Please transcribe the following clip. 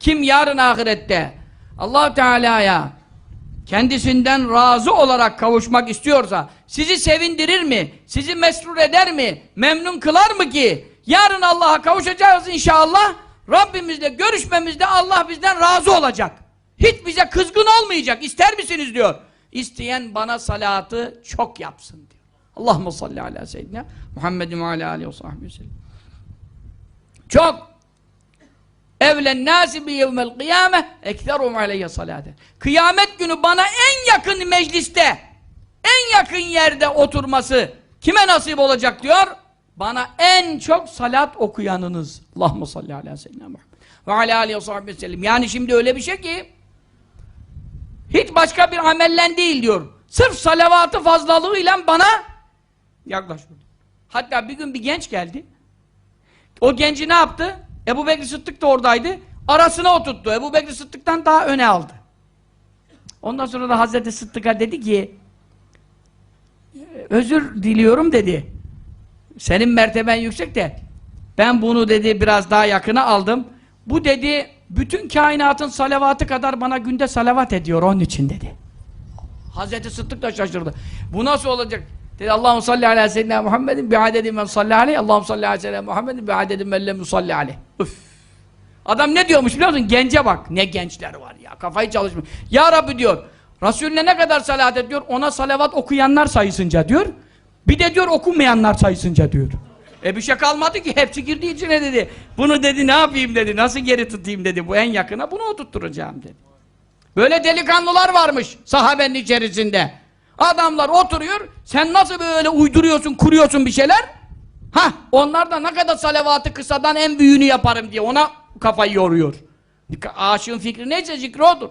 Kim yarın ahirette allah Teala'ya kendisinden razı olarak kavuşmak istiyorsa sizi sevindirir mi? Sizi mesrur eder mi? Memnun kılar mı ki? Yarın Allah'a kavuşacağız inşallah. Rabbimizle görüşmemizde Allah bizden razı olacak. Hiç bize kızgın olmayacak. İster misiniz diyor. İsteyen bana salatı çok yapsın diyor. Allahumme salli ala seyyidina Muhammedin ve ala aleyhi ve sellem. Çok evlen nâsi bi yevmel kıyâme ekterum aleyhe salâden. Kıyamet günü bana en yakın mecliste, en yakın yerde oturması kime nasip olacak diyor? Bana en çok salat okuyanınız. Allahumme salli ala seyyidina Muhammed ve ala aleyhi ve sahbihi ve sellem. Yani şimdi öyle bir şey ki hiç başka bir amellen değil diyor. Sırf salavatı fazlalığıyla bana yaklaşıyor. Hatta bir gün bir genç geldi. O genci ne yaptı? Ebu Bekir Sıddık da oradaydı. Arasına oturttu. Ebu Bekir Sıddık'tan daha öne aldı. Ondan sonra da Hazreti Sıddık'a dedi ki özür diliyorum dedi. Senin merteben yüksek de ben bunu dedi biraz daha yakına aldım. Bu dedi bütün kainatın salavatı kadar bana günde salavat ediyor onun için dedi. Hazreti Sıddık da şaşırdı. Bu nasıl olacak? Dedi Allahu salli ala seyyidina Muhammedin bi adedi men salli aleyh. Allahu salli ala seyyidina Muhammedin bi adedi men lem yusalli aleyh. Üf. Adam ne diyormuş biliyor musun? Gence bak. Ne gençler var ya. Kafayı çalışmış. Ya Rabbi diyor. Resulüne ne kadar salat ediyor? Ona salavat okuyanlar sayısınca diyor. Bir de diyor okumayanlar sayısınca diyor. E bir şey kalmadı ki. Hepsi girdi içine dedi. Bunu dedi ne yapayım dedi. Nasıl geri tutayım dedi. Bu en yakına bunu oturtturacağım dedi. Böyle delikanlılar varmış sahabenin içerisinde. Adamlar oturuyor, sen nasıl böyle uyduruyorsun, kuruyorsun bir şeyler? Ha, onlar da ne kadar salavatı kısadan en büyüğünü yaparım diye ona kafayı yoruyor. Aşığın fikri neyse zikri odur.